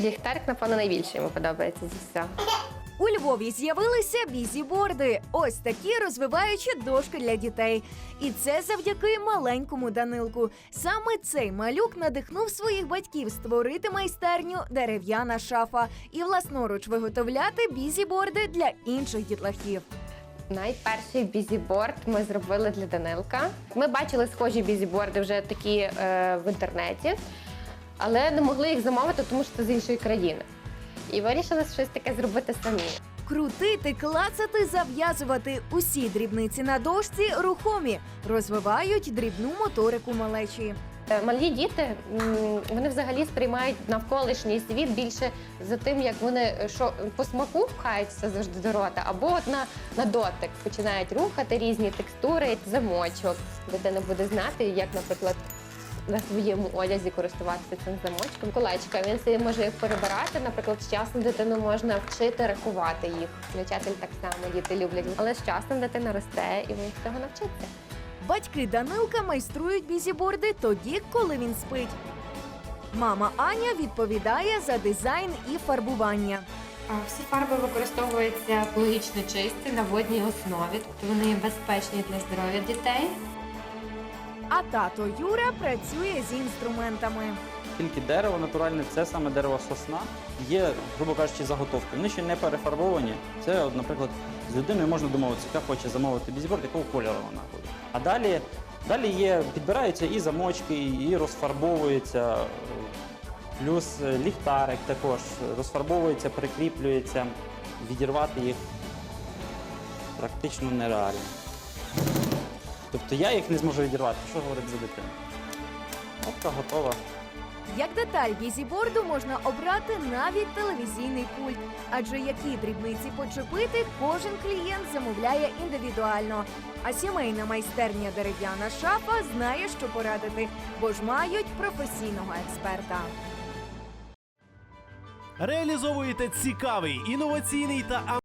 Ліхтарик, напевно, найбільше йому подобається зі всього. У Львові з'явилися бізіборди. Ось такі розвиваючі дошки для дітей. І це завдяки маленькому Данилку. Саме цей малюк надихнув своїх батьків створити майстерню дерев'яна шафа і власноруч виготовляти бізіборди для інших дітлахів. Найперший бізіборд ми зробили для Данилка. Ми бачили схожі бізіборди вже такі е, в інтернеті, але не могли їх замовити, тому що це з іншої країни. І вирішили щось таке зробити самі. Крутити, клацати, зав'язувати усі дрібниці на дошці рухомі, розвивають дрібну моторику малечі. Е, Малі діти вони взагалі сприймають навколишній світ більше за тим, як вони е, що по смаку пхаються завжди до рота, або от на, на дотик починають рухати різні текстури, замочок. Дитина буде знати, як, наприклад, на своєму одязі користуватися цим замочком. Колечка він собі може їх перебирати. Наприклад, з часом дитину можна вчити рахувати їх. Навчатель так само діти люблять, але з часом дитина росте і він цього навчиться. Батьки Данилка майструють бізіборди тоді, коли він спить. Мама Аня відповідає за дизайн і фарбування. Всі фарби використовуються екологічно чисті на водній основі, тобто вони є безпечні для здоров'я дітей. А тато Юра працює з інструментами. Тільки дерево натуральне, це саме дерево сосна. Є, грубо кажучи, заготовки. Вони ще не перефарбовані. Це, наприклад, з людиною можна домовитися, яка хоче замовити бізборд, якого кольору вона буде. А далі, далі є, підбираються і замочки, і розфарбовуються. Плюс е, ліхтарик також розфарбовується, прикріплюється. Відірвати їх практично нереально. Тобто я їх не зможу відірвати. Що говорити за дитину? Опка готова. Як деталь бізіборду можна обрати навіть телевізійний пульт, адже які дрібниці почепити, кожен клієнт замовляє індивідуально. А сімейна майстерня дерев'яна шафа знає, що порадити, бо ж мають професійного експерта. Реалізовуєте цікавий, інноваційний та